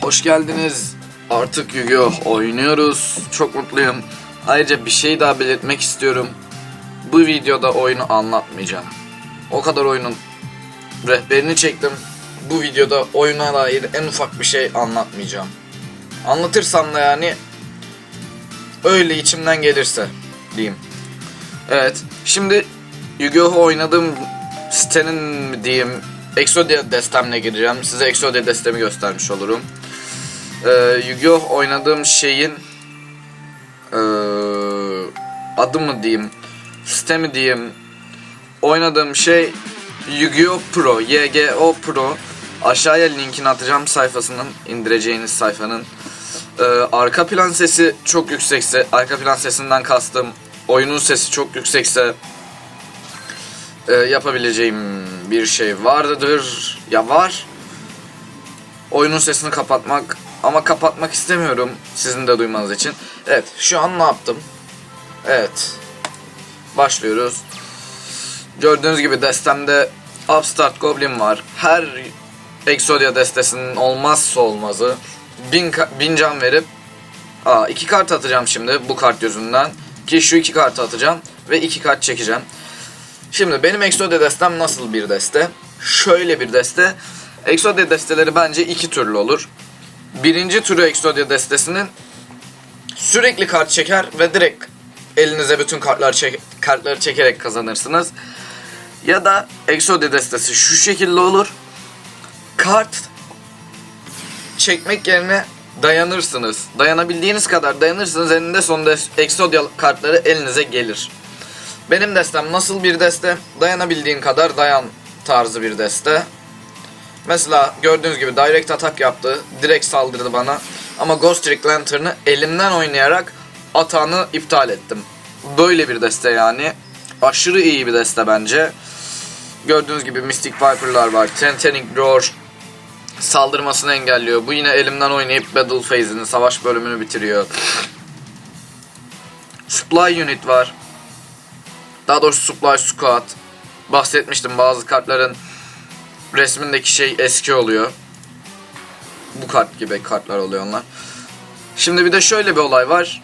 Hoş geldiniz. Artık Yu-Gi-Oh oynuyoruz. Çok mutluyum. Ayrıca bir şey daha belirtmek istiyorum. Bu videoda oyunu anlatmayacağım. O kadar oyunun rehberini çektim. Bu videoda oyuna dair en ufak bir şey anlatmayacağım. Anlatırsam da yani öyle içimden gelirse diyeyim. Evet. Şimdi Yu-Gi-Oh oynadığım sitenin diyeyim Exodia destemle gireceğim. Size Exodia destemi göstermiş olurum. Ee, Yu-Gi-Oh! oynadığım şeyin ee, adı mı diyeyim site mi diyeyim oynadığım şey Yu-Gi-Oh! Pro YGO Pro. Aşağıya linkini atacağım sayfasının indireceğiniz sayfanın. Ee, arka plan sesi çok yüksekse arka plan sesinden kastım oyunun sesi çok yüksekse e, yapabileceğim bir şey vardır. Ya var. Oyunun sesini kapatmak ama kapatmak istemiyorum sizin de duymanız için. Evet şu an ne yaptım? Evet. Başlıyoruz. Gördüğünüz gibi destemde Upstart Goblin var. Her Exodia destesinin olmazsa olmazı. Bin, ka- bin can verip Aa, iki kart atacağım şimdi bu kart yüzünden. Ki şu iki kartı atacağım ve iki kart çekeceğim. Şimdi benim Exodia destem nasıl bir deste? Şöyle bir deste. Exodia desteleri bence iki türlü olur. Birinci türü Exodia destesinin sürekli kart çeker ve direkt elinize bütün kartlar çek kartları çekerek kazanırsınız. Ya da Exodia destesi şu şekilde olur. Kart çekmek yerine dayanırsınız. Dayanabildiğiniz kadar dayanırsınız. Eninde sonunda Exodia kartları elinize gelir. Benim destem nasıl bir deste? Dayanabildiğin kadar dayan tarzı bir deste. Mesela gördüğünüz gibi direct atak yaptı. Direkt saldırdı bana. Ama Ghost Trick Lantern'ı elimden oynayarak atağını iptal ettim. Böyle bir deste yani. Aşırı iyi bir deste bence. Gördüğünüz gibi Mystic Viper'lar var. Tentanic Roar saldırmasını engelliyor. Bu yine elimden oynayıp Battle Phase'ini, savaş bölümünü bitiriyor. Supply Unit var. Daha doğrusu Supply Squad. Bahsetmiştim bazı kartların resmindeki şey eski oluyor. Bu kart gibi kartlar oluyor onlar. Şimdi bir de şöyle bir olay var.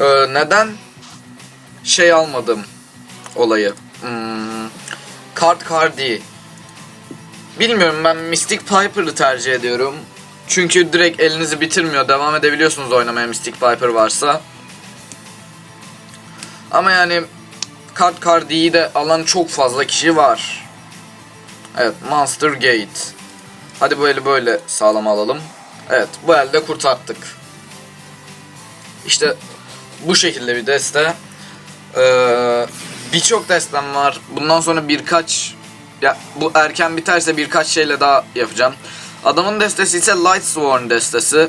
Ee, neden şey almadım olayı? Hmm, kart Cardi. Bilmiyorum ben Mystic Piper'ı tercih ediyorum. Çünkü direkt elinizi bitirmiyor. Devam edebiliyorsunuz oynamaya Mystic Piper varsa. Ama yani kart Cardi'yi de alan çok fazla kişi var. Evet Monster Gate. Hadi bu eli böyle sağlam alalım. Evet bu elde kurtarttık. İşte bu şekilde bir deste. Ee, Birçok destem var. Bundan sonra birkaç ya bu erken biterse birkaç şeyle daha yapacağım. Adamın destesi ise Light Sworn destesi.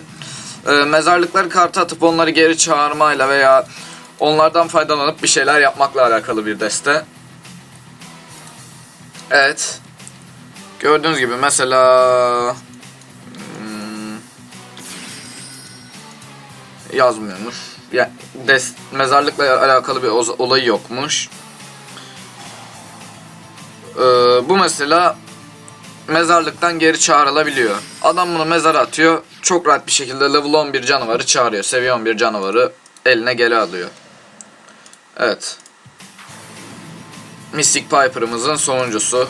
Ee, mezarlıkları kartı atıp onları geri çağırmayla veya onlardan faydalanıp bir şeyler yapmakla alakalı bir deste. Evet. Gördüğünüz gibi mesela hmm, yazmıyormuş. Ya des, mezarlıkla alakalı bir olayı yokmuş. Ee, bu mesela mezarlıktan geri çağrılabiliyor. Adam bunu mezara atıyor. Çok rahat bir şekilde level 11 canavarı çağırıyor. Seviye 11 canavarı eline geri alıyor. Evet. Mystic Piper'ımızın sonuncusu.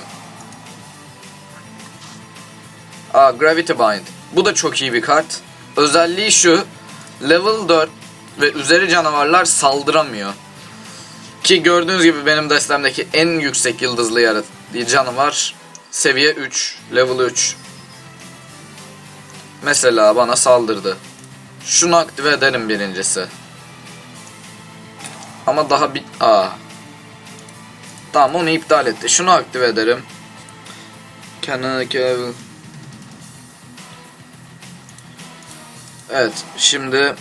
Aa, Gravity Bind. Bu da çok iyi bir kart. Özelliği şu. Level 4 ve üzeri canavarlar saldıramıyor. Ki gördüğünüz gibi benim destemdeki en yüksek yıldızlı yaratıcı canavar seviye 3, level 3. Mesela bana saldırdı. Şunu aktive ederim birincisi. Ama daha bir... Aa. Tamam onu iptal etti. Şunu aktive ederim. Kendine Evet şimdi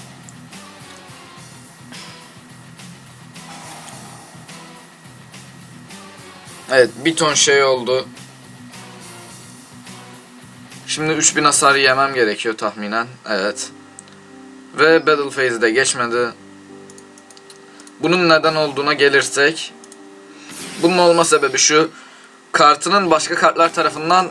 Evet bir ton şey oldu. Şimdi 3000 hasar yemem gerekiyor tahminen. Evet. Ve Battle Phase de geçmedi. Bunun neden olduğuna gelirsek. Bunun olma sebebi şu. Kartının başka kartlar tarafından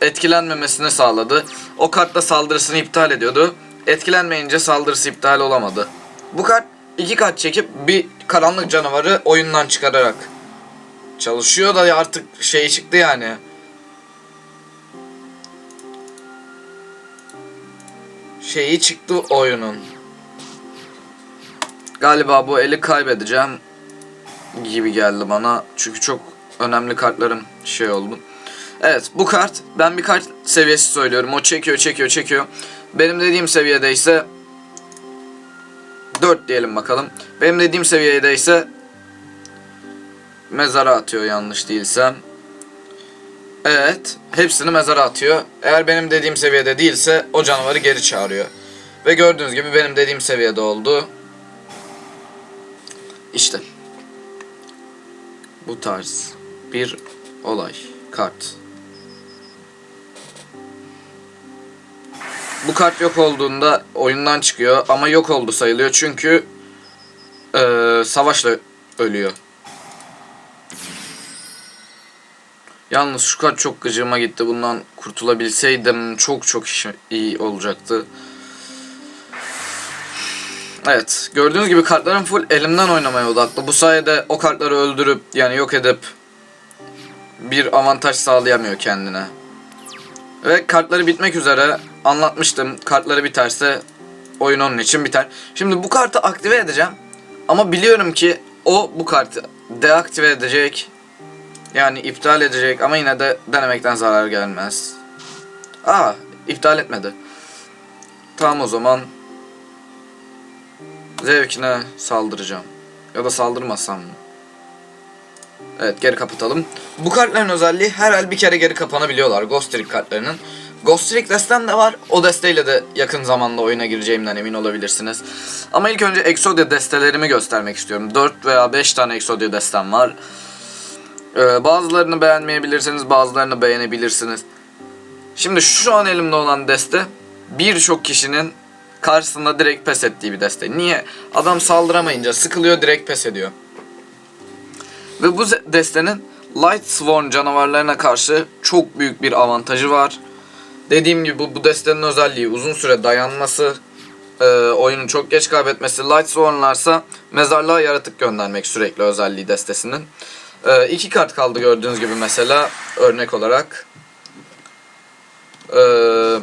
etkilenmemesini sağladı. O kartla saldırısını iptal ediyordu. Etkilenmeyince saldırısı iptal olamadı. Bu kart iki kart çekip bir karanlık canavarı oyundan çıkararak çalışıyor da artık şey çıktı yani. Şeyi çıktı oyunun. Galiba bu eli kaybedeceğim gibi geldi bana. Çünkü çok önemli kartlarım şey oldu. Evet bu kart ben bir kart seviyesi söylüyorum. O çekiyor çekiyor çekiyor. Benim dediğim seviyede ise 4 diyelim bakalım. Benim dediğim seviyede ise mezara atıyor yanlış değilsem. Evet hepsini mezara atıyor. Eğer benim dediğim seviyede değilse o canavarı geri çağırıyor. Ve gördüğünüz gibi benim dediğim seviyede oldu. İşte. Bu tarz bir olay. Kart. Bu kart yok olduğunda oyundan çıkıyor ama yok oldu sayılıyor çünkü eee, savaşla ölüyor. Yalnız şu kart çok gıcığıma gitti. Bundan kurtulabilseydim çok çok iyi olacaktı. Evet. Gördüğünüz gibi kartlarım full elimden oynamaya odaklı. Bu sayede o kartları öldürüp yani yok edip bir avantaj sağlayamıyor kendine. Ve kartları bitmek üzere anlatmıştım. Kartları biterse oyun onun için biter. Şimdi bu kartı aktive edeceğim. Ama biliyorum ki o bu kartı deaktive edecek. Yani iptal edecek ama yine de denemekten zarar gelmez. Aa, iptal etmedi. Tamam o zaman zevkine saldıracağım. Ya da saldırmasam mı? Evet geri kapatalım. Bu kartların özelliği her el bir kere geri kapanabiliyorlar Ghost Trick kartlarının. Ghost Trick destem de var. O desteğiyle de yakın zamanda oyuna gireceğimden emin olabilirsiniz. Ama ilk önce Exodia destelerimi göstermek istiyorum. 4 veya 5 tane Exodia destem var. Ee, bazılarını beğenmeyebilirsiniz, bazılarını beğenebilirsiniz. Şimdi şu an elimde olan deste birçok kişinin karşısında direkt pes ettiği bir deste. Niye? Adam saldıramayınca sıkılıyor direkt pes ediyor. Ve bu destenin Light Sworn canavarlarına karşı çok büyük bir avantajı var. Dediğim gibi bu, bu destenin özelliği uzun süre dayanması, e, oyunu çok geç kaybetmesi. Light Sworn'larsa mezarlığa yaratık göndermek sürekli özelliği destesinin. E, iki kart kaldı gördüğünüz gibi mesela örnek olarak. Eee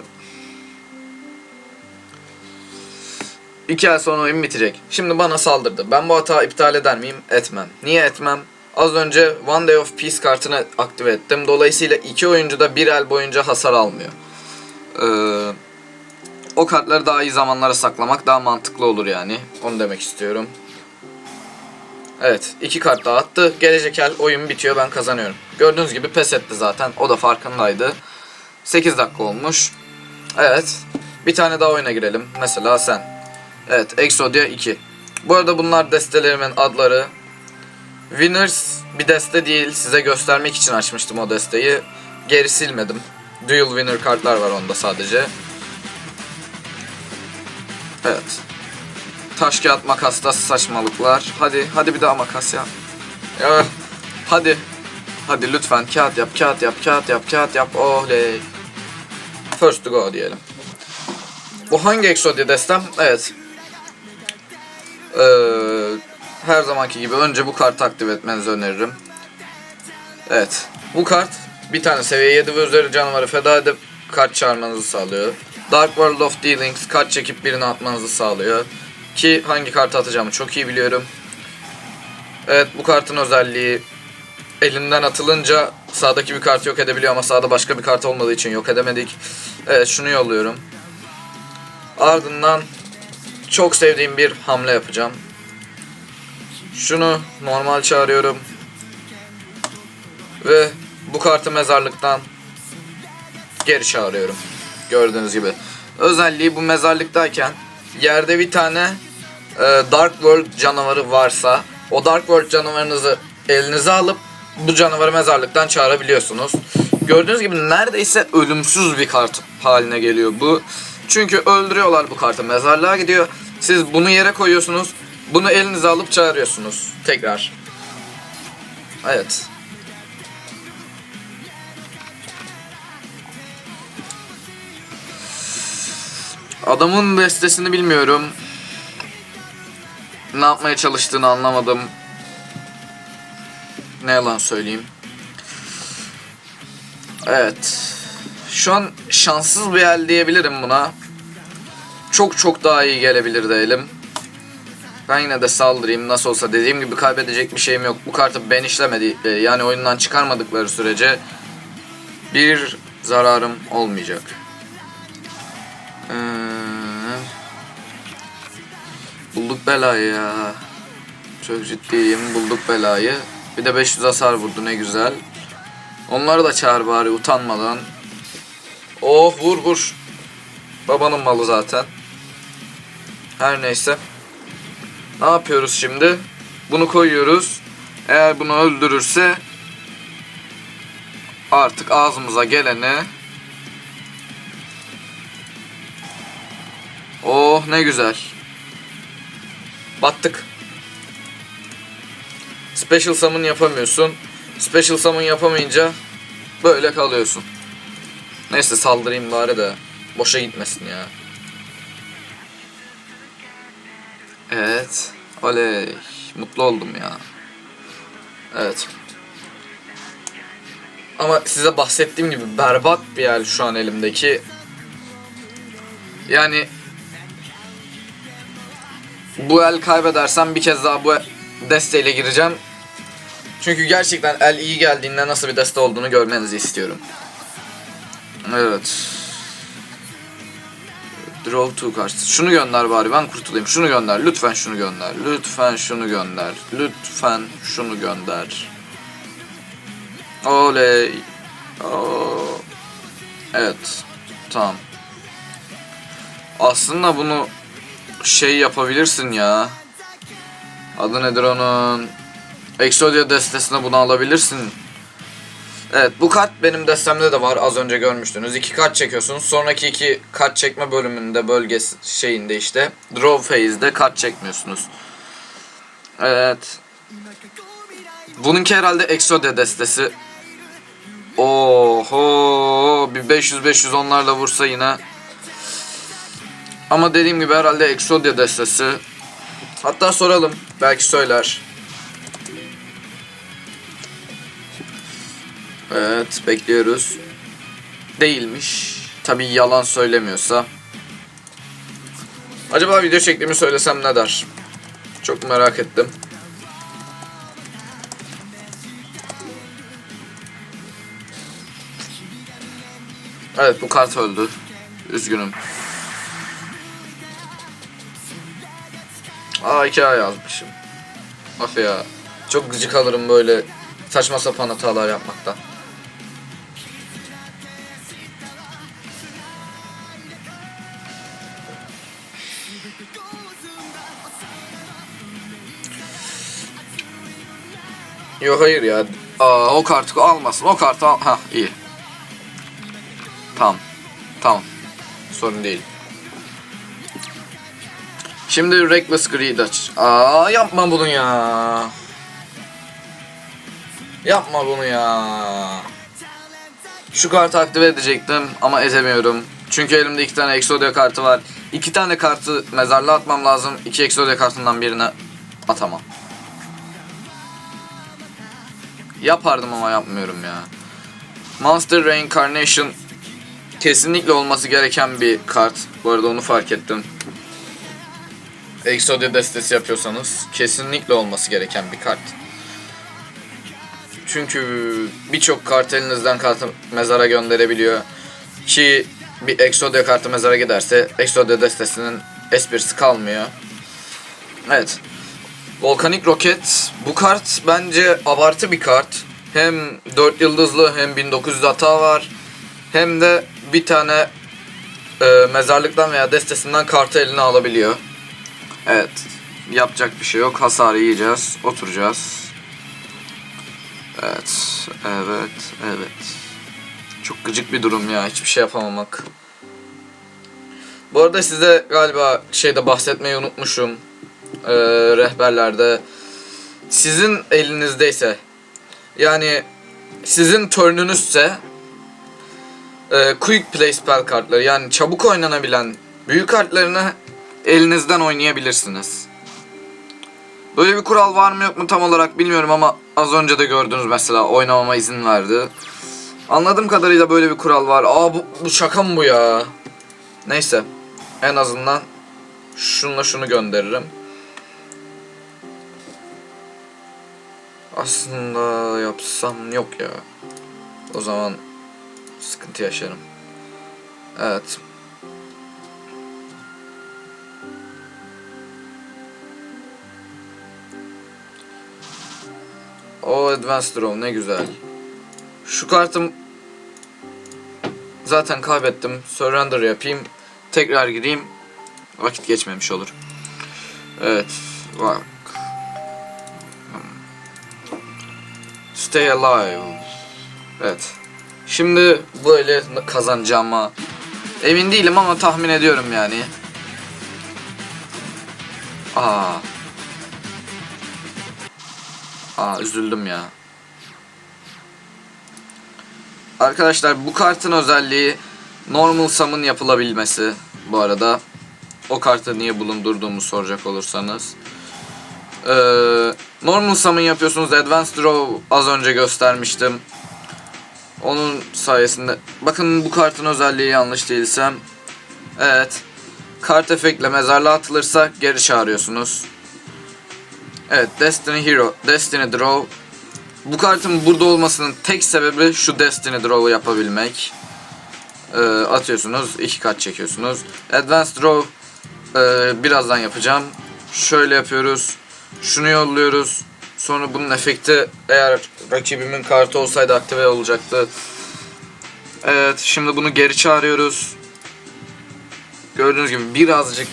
İki el sonra oyun bitecek. Şimdi bana saldırdı. Ben bu hata iptal eder miyim? Etmem. Niye etmem? Az önce One Day of Peace kartını aktive ettim. Dolayısıyla iki oyuncu da bir el boyunca hasar almıyor. Ee, o kartları daha iyi zamanlara saklamak daha mantıklı olur yani. Onu demek istiyorum. Evet. iki kart daha attı. Gelecek el oyun bitiyor. Ben kazanıyorum. Gördüğünüz gibi pes etti zaten. O da farkındaydı. 8 dakika olmuş. Evet. Bir tane daha oyuna girelim. Mesela sen. Evet, Exodia 2. Bu arada bunlar destelerimin adları. Winners bir deste değil. Size göstermek için açmıştım o desteği. Geri silmedim. Dual winner kartlar var onda sadece. Evet. Taş kağıt makasta saçmalıklar. Hadi, hadi bir daha makas ya. Ya, hadi. Hadi lütfen kağıt yap, kağıt yap, kağıt yap, kağıt yap. Oley. First to go diyelim. Bu hangi Exodia destem? Evet. Ee, her zamanki gibi önce bu kartı aktive etmenizi öneririm. Evet. Bu kart bir tane seviye 7 ve üzeri canavarı feda edip kart çağırmanızı sağlıyor. Dark World of Dealings kart çekip birini atmanızı sağlıyor. Ki hangi kartı atacağımı çok iyi biliyorum. Evet bu kartın özelliği elinden atılınca sağdaki bir kart yok edebiliyor ama sağda başka bir kart olmadığı için yok edemedik. Evet şunu yolluyorum. Ardından çok sevdiğim bir hamle yapacağım. Şunu normal çağırıyorum. Ve bu kartı mezarlıktan geri çağırıyorum. Gördüğünüz gibi. Özelliği bu mezarlıktayken yerde bir tane e, Dark World canavarı varsa o Dark World canavarınızı elinize alıp bu canavarı mezarlıktan çağırabiliyorsunuz. Gördüğünüz gibi neredeyse ölümsüz bir kart haline geliyor bu. Çünkü öldürüyorlar bu kartı mezarlığa gidiyor. Siz bunu yere koyuyorsunuz. Bunu elinize alıp çağırıyorsunuz tekrar. Evet. Adamın destesini bilmiyorum. Ne yapmaya çalıştığını anlamadım. Ne yalan söyleyeyim. Evet. Şu an şanssız bir el diyebilirim buna. Çok çok daha iyi gelebilir diyelim. Ben yine de saldırayım. Nasıl olsa dediğim gibi kaybedecek bir şeyim yok. Bu kartı ben işlemedi yani oyundan çıkarmadıkları sürece bir zararım olmayacak. Ee, bulduk belayı ya. Çok ciddiyim. Bulduk belayı. Bir de 500 hasar vurdu ne güzel. Onları da çağır bari utanmadan. Oh vur vur. Babanın malı zaten. Her neyse. Ne yapıyoruz şimdi? Bunu koyuyoruz. Eğer bunu öldürürse artık ağzımıza geleni Oh ne güzel. Battık. Special summon yapamıyorsun. Special summon yapamayınca böyle kalıyorsun. Neyse saldırayım bari de boşa gitmesin ya. Evet. Oley. Mutlu oldum ya. Evet. Ama size bahsettiğim gibi berbat bir yer şu an elimdeki. Yani bu el kaybedersem bir kez daha bu desteğiyle gireceğim. Çünkü gerçekten el iyi geldiğinde nasıl bir deste olduğunu görmenizi istiyorum. Evet. Draw two cards. Şunu gönder bari ben kurtulayım. Şunu gönder. Lütfen şunu gönder. Lütfen şunu gönder. Lütfen şunu gönder. Oley. Oo. Evet. Tamam. Aslında bunu şey yapabilirsin ya. Adı nedir onun? Exodia destesine bunu alabilirsin. Evet bu kart benim destemde de var az önce görmüştünüz. İki kart çekiyorsunuz. Sonraki iki kart çekme bölümünde bölgesi şeyinde işte draw phase'de kart çekmiyorsunuz. Evet. Bununki herhalde Exodia destesi. Oho bir 500 500 onlarla vursa yine. Ama dediğim gibi herhalde Exodia destesi. Hatta soralım belki söyler. Evet bekliyoruz. Değilmiş. Tabi yalan söylemiyorsa. Acaba video çektiğimi söylesem ne der? Çok merak ettim. Evet bu kart öldü. Üzgünüm. Aa iki A yazmışım. Of ya. Çok gıcık alırım böyle saçma sapan hatalar yapmaktan. Yok hayır ya. Aa, o kartı almasın. O kartı al. Ha iyi. Tamam. Tamam. Sorun değil. Şimdi Reckless Greed aç. Aa yapma bunu ya. Yapma bunu ya. Şu kartı aktive edecektim ama edemiyorum. Çünkü elimde iki tane Exodia kartı var. İki tane kartı mezarlığa atmam lazım. İki Exodia kartından birini atamam. Yapardım ama yapmıyorum ya. Monster Reincarnation kesinlikle olması gereken bir kart. Bu arada onu fark ettim. Exodia destesi yapıyorsanız kesinlikle olması gereken bir kart. Çünkü birçok kart elinizden kartı mezara gönderebiliyor. Ki bir Exodia kartı mezara giderse Exodia destesinin esprisi kalmıyor. Evet. Volkanik Roket bu kart bence abartı bir kart. Hem 4 yıldızlı hem 1900 hata var. Hem de bir tane e, mezarlıktan veya destesinden kartı eline alabiliyor. Evet. Yapacak bir şey yok. Hasarı yiyeceğiz. Oturacağız. Evet. Evet. Evet. Çok gıcık bir durum ya. Hiçbir şey yapamamak. Bu arada size galiba şeyde bahsetmeyi unutmuşum. Ee, rehberlerde. Sizin elinizdeyse yani sizin turnünüzse e, quick play spell kartları yani çabuk oynanabilen Büyük kartlarını elinizden oynayabilirsiniz. Böyle bir kural var mı yok mu tam olarak bilmiyorum ama az önce de gördünüz mesela oynamama izin verdi. Anladığım kadarıyla böyle bir kural var. Aa bu, bu şaka mı bu ya? Neyse. En azından şunla şunu gönderirim. Aslında yapsam yok ya. O zaman sıkıntı yaşarım. Evet. O Advanced Draw ne güzel. Şu kartım zaten kaybettim. Surrender yapayım. Tekrar gireyim. Vakit geçmemiş olur. Evet. Bak. Stay alive. Evet. Şimdi böyle kazanacağıma emin değilim ama tahmin ediyorum yani. Aa. Aa üzüldüm ya. Arkadaşlar bu kartın özelliği normal summon yapılabilmesi bu arada. O kartı niye bulundurduğumu soracak olursanız. Ee, normal summon yapıyorsunuz. Advanced Draw az önce göstermiştim. Onun sayesinde. Bakın bu kartın özelliği yanlış değilsem. Evet. Kart efektle mezarlığa atılırsa geri çağırıyorsunuz. Evet Destiny Hero, Destiny Draw. Bu kartın burada olmasının tek sebebi şu Destiny Draw'u yapabilmek. Ee, atıyorsunuz, iki kart çekiyorsunuz. Advanced Draw e, birazdan yapacağım. Şöyle yapıyoruz. Şunu yolluyoruz. Sonra bunun efekti eğer rakibimin kartı olsaydı aktive olacaktı. Evet şimdi bunu geri çağırıyoruz. Gördüğünüz gibi birazcık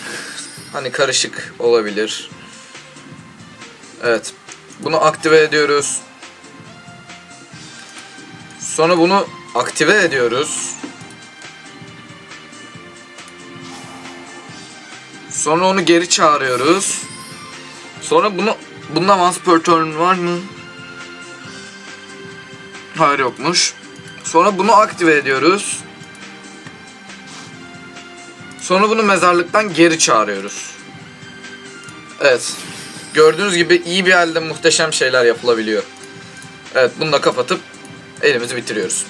hani karışık olabilir. Evet. Bunu aktive ediyoruz. Sonra bunu aktive ediyoruz. Sonra onu geri çağırıyoruz. Sonra bunu bunda once per turn var mı? Hayır yokmuş. Sonra bunu aktive ediyoruz. Sonra bunu mezarlıktan geri çağırıyoruz. Evet. Gördüğünüz gibi iyi bir halde muhteşem şeyler yapılabiliyor. Evet bunu da kapatıp elimizi bitiriyoruz.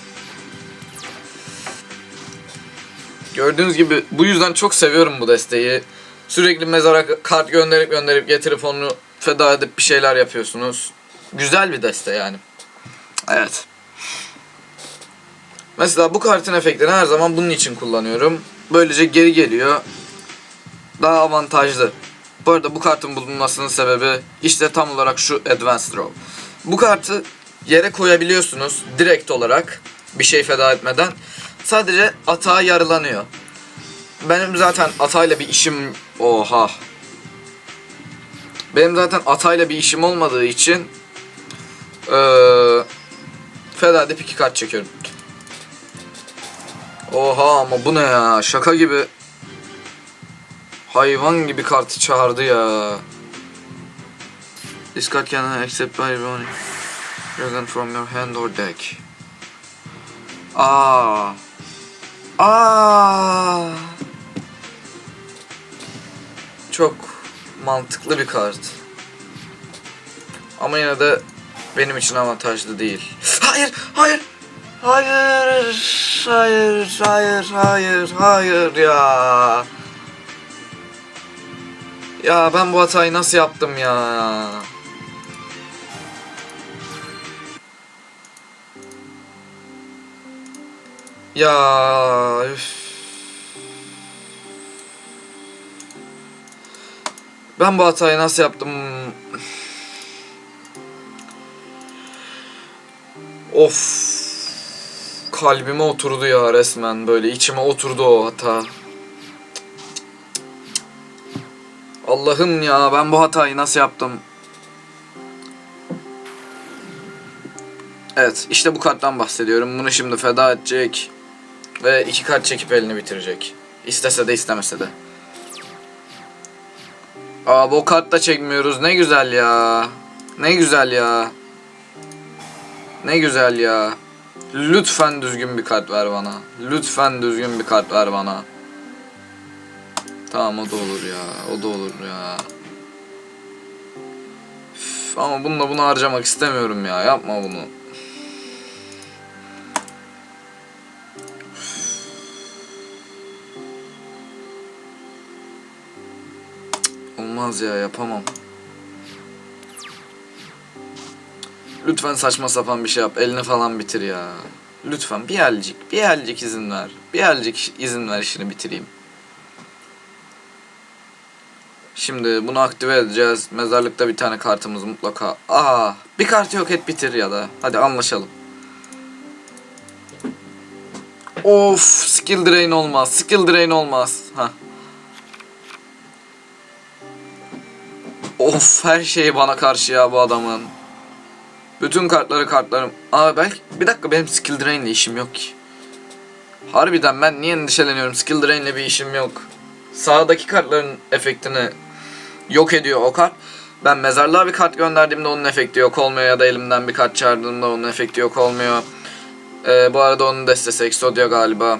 Gördüğünüz gibi bu yüzden çok seviyorum bu desteği. Sürekli mezara kart gönderip gönderip getirip onu feda edip bir şeyler yapıyorsunuz. Güzel bir deste yani. Evet. Mesela bu kartın efektini her zaman bunun için kullanıyorum. Böylece geri geliyor. Daha avantajlı. Bu arada bu kartın bulunmasının sebebi işte tam olarak şu Advanced Draw. Bu kartı yere koyabiliyorsunuz direkt olarak bir şey feda etmeden. Sadece atağa yarılanıyor. Benim zaten atayla bir işim... Oha. Benim zaten atayla bir işim olmadığı için ee, feda edip iki kart çekiyorum. Oha ama bu ne ya? Şaka gibi. Hayvan gibi kartı çağırdı ya. This card can accept by dragon from your hand or deck. Aa. Aa. Çok mantıklı bir kart. Ama yine de benim için avantajlı değil. Hayır, hayır. Hayır, hayır, hayır, hayır, hayır ya. Ya ben bu hatayı nasıl yaptım ya? Ya üf. Ben bu hatayı nasıl yaptım? Of. Kalbime oturdu ya resmen böyle içime oturdu o hata. Allah'ım ya ben bu hatayı nasıl yaptım? Evet işte bu karttan bahsediyorum. Bunu şimdi feda edecek. Ve iki kart çekip elini bitirecek. İstese de istemese de. Aa bu kart da çekmiyoruz. Ne güzel ya. Ne güzel ya. Ne güzel ya. Lütfen düzgün bir kart ver bana. Lütfen düzgün bir kart ver bana. Tamam o da olur ya. O da olur ya. Üf, ama bununla bunu harcamak istemiyorum ya. Yapma bunu. Olmaz ya yapamam. Lütfen saçma sapan bir şey yap. Elini falan bitir ya. Lütfen bir elcik, bir elcik izin ver. Bir elcik izin ver işini bitireyim. Şimdi bunu aktive edeceğiz. Mezarlıkta bir tane kartımız mutlaka. Aa, bir kartı yok et bitir ya da. Hadi anlaşalım. Of, skill drain olmaz. Skill drain olmaz. Ha. Of, her şeyi bana karşı ya bu adamın. Bütün kartları kartlarım. Aa belki bir dakika benim skill drain ile işim yok ki. Harbiden ben niye endişeleniyorum? Skill drain ile bir işim yok. Sağdaki kartların efektini yok ediyor o kart. Ben mezarlığa bir kart gönderdiğimde onun efekti yok olmuyor ya da elimden bir kart çağırdığımda onun efekti yok olmuyor. Ee, bu arada onun destesi Exodia galiba.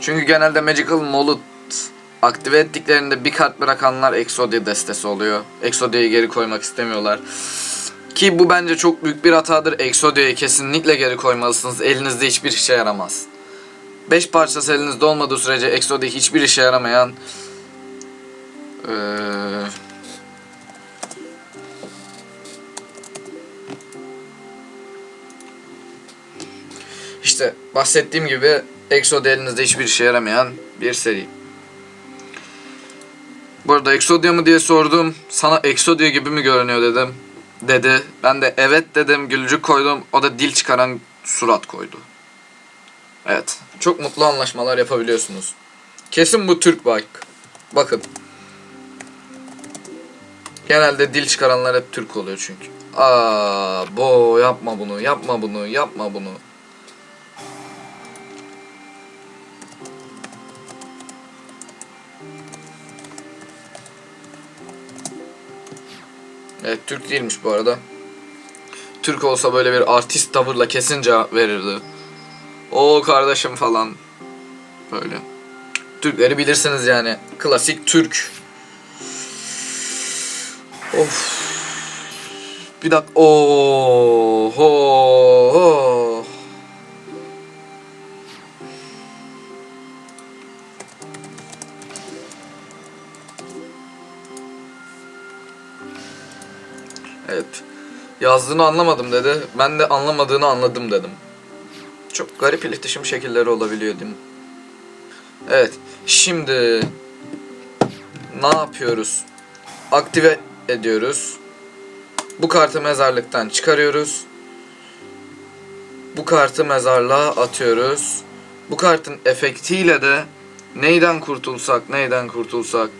Çünkü genelde Magical Mollet aktive ettiklerinde bir kart bırakanlar Exodia destesi oluyor. Exodia'yı geri koymak istemiyorlar. Ki bu bence çok büyük bir hatadır. Exodia'yı kesinlikle geri koymalısınız. Elinizde hiçbir işe yaramaz. 5 parçası elinizde olmadığı sürece Exodia hiçbir işe yaramayan eee İşte bahsettiğim gibi Exodia elinizde hiçbir işe yaramayan bir seri. Bu arada Exodia mı diye sordum. Sana Exodia gibi mi görünüyor dedim. Dedi. Ben de evet dedim. Gülücük koydum. O da dil çıkaran surat koydu. Evet. Çok mutlu anlaşmalar yapabiliyorsunuz. Kesin bu Türk bak. Bakın. Genelde dil çıkaranlar hep Türk oluyor çünkü. Aa, bo yapma bunu, yapma bunu, yapma bunu. Evet Türk değilmiş bu arada. Türk olsa böyle bir artist tavırla kesin cevap verirdi. O kardeşim falan. Böyle. Türkleri bilirsiniz yani. Klasik Türk. Of. Bir dakika. Oo. Ho. Ho. Evet. Yazdığını anlamadım dedi. Ben de anlamadığını anladım dedim. Çok garip iletişim şekilleri olabiliyor değil mi? Evet. Şimdi ne yapıyoruz? Aktive ediyoruz. Bu kartı mezarlıktan çıkarıyoruz. Bu kartı mezarlığa atıyoruz. Bu kartın efektiyle de neyden kurtulsak, neyden kurtulsak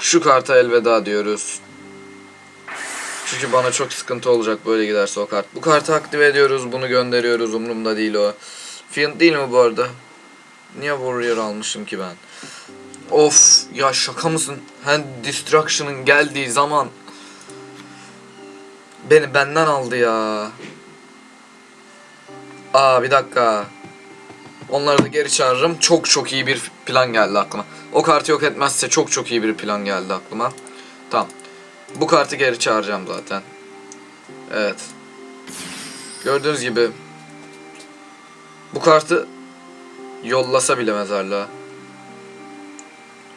şu karta elveda diyoruz. Çünkü bana çok sıkıntı olacak böyle giderse o kart. Bu kartı aktive ediyoruz, bunu gönderiyoruz. Umurumda değil o. Fiend değil mi bu arada? Niye Warrior almışım ki ben? Of ya şaka mısın? Hand Destruction'ın geldiği zaman beni benden aldı ya. Aa bir dakika. Onları da geri çağırırım. Çok çok iyi bir plan geldi aklıma. O kartı yok etmezse çok çok iyi bir plan geldi aklıma. Tamam. Bu kartı geri çağıracağım zaten. Evet. Gördüğünüz gibi bu kartı yollasa bile mezarlığa.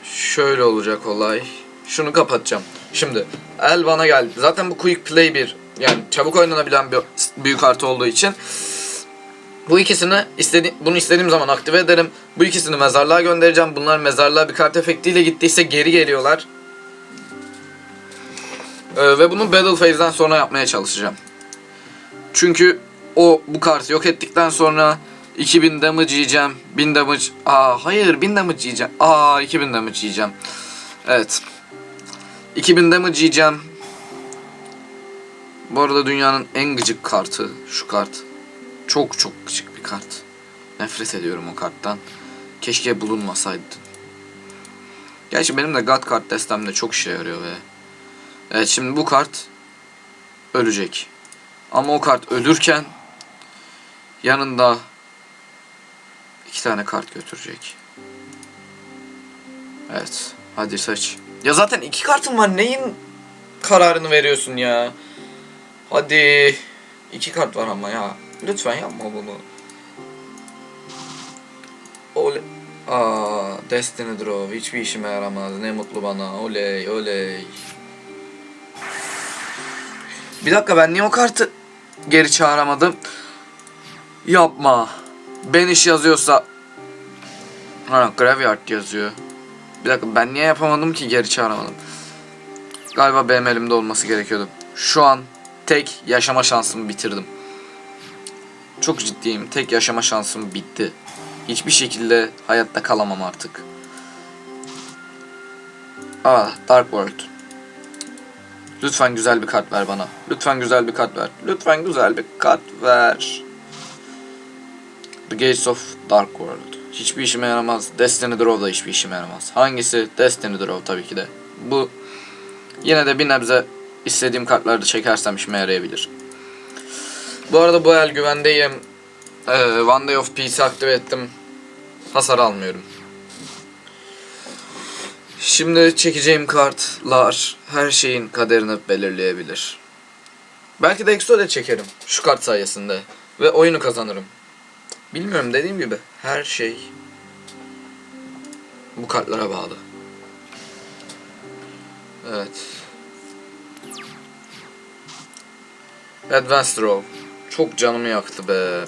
Şöyle olacak olay. Şunu kapatacağım. Şimdi el bana geldi. Zaten bu quick play bir yani çabuk oynanabilen bir büyük kartı olduğu için bu ikisini istedi bunu istediğim zaman aktive ederim. Bu ikisini mezarlığa göndereceğim. Bunlar mezarlığa bir kart efektiyle gittiyse geri geliyorlar. Ee, ve bunu Battle Phase'den sonra yapmaya çalışacağım. Çünkü o bu kartı yok ettikten sonra 2000 damage yiyeceğim. 1000 damage. Aa hayır 1000 damage yiyeceğim. Aa 2000 damage yiyeceğim. Evet. 2000 damage yiyeceğim. Bu arada dünyanın en gıcık kartı şu kart. Çok çok gıcık bir kart. Nefret ediyorum o karttan. Keşke bulunmasaydı. Gerçi benim de God kart destemde çok işe yarıyor ve Evet şimdi bu kart ölecek. Ama o kart ölürken yanında iki tane kart götürecek. Evet. Hadi seç. Ya zaten iki kartın var. Neyin kararını veriyorsun ya? Hadi. İki kart var ama ya. Lütfen yapma bunu. Oley. Aa, Destiny Draw hiçbir işime yaramaz. Ne mutlu bana. Oley, oley. Bir dakika ben niye o kartı geri çağıramadım? Yapma. Beniş yazıyorsa Ha Graveyard yazıyor. Bir dakika ben niye yapamadım ki geri çağıramadım? Galiba benim elimde olması gerekiyordu. Şu an tek yaşama şansımı bitirdim. Çok ciddiyim. Tek yaşama şansım bitti. Hiçbir şekilde hayatta kalamam artık. Ah, Dark World. Lütfen güzel bir kart ver bana. Lütfen güzel bir kart ver. Lütfen güzel bir kart ver. The Gates of Dark World. Hiçbir işime yaramaz. Destiny Draw da hiçbir işime yaramaz. Hangisi? Destiny Draw tabii ki de. Bu yine de bir nebze istediğim kartları çekersem işime yarayabilir. Bu arada bu el güvendeyim. Ee, One Day of Peace'i aktive ettim. Hasar almıyorum. Şimdi çekeceğim kartlar her şeyin kaderini belirleyebilir. Belki de Exo'da çekerim şu kart sayesinde ve oyunu kazanırım. Bilmiyorum dediğim gibi her şey bu kartlara bağlı. Evet. Advanced Draw. Çok canımı yaktı be.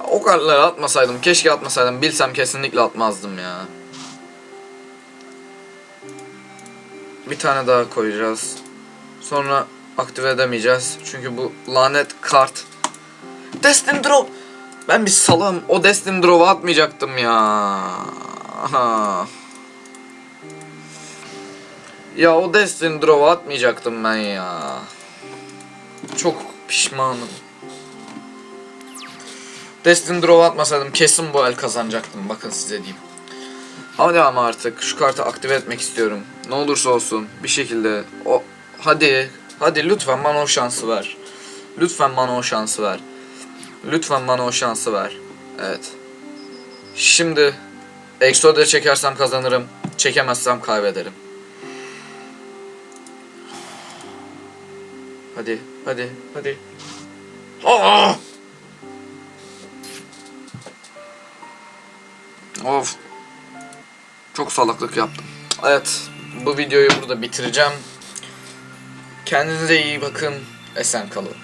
O kartları atmasaydım, keşke atmasaydım. Bilsem kesinlikle atmazdım ya. Bir tane daha koyacağız. Sonra aktive edemeyeceğiz. Çünkü bu lanet kart. Destiny Draw. Ben bir salam. O Destiny Draw'u atmayacaktım ya. Ya o Destiny Draw'u atmayacaktım ben ya. Çok pişmanım. Destiny Draw'u atmasaydım kesin bu el kazanacaktım. Bakın size diyeyim. Hadi ama artık şu kartı aktive etmek istiyorum. Ne olursa olsun bir şekilde o hadi hadi lütfen bana o şansı ver. Lütfen bana o şansı ver. Lütfen bana o şansı ver. Evet. Şimdi Exodia çekersem kazanırım. Çekemezsem kaybederim. Hadi, hadi, hadi. Aa! Of. Çok salaklık yaptım. Evet, bu videoyu burada bitireceğim. Kendinize iyi bakın. Esen kalın.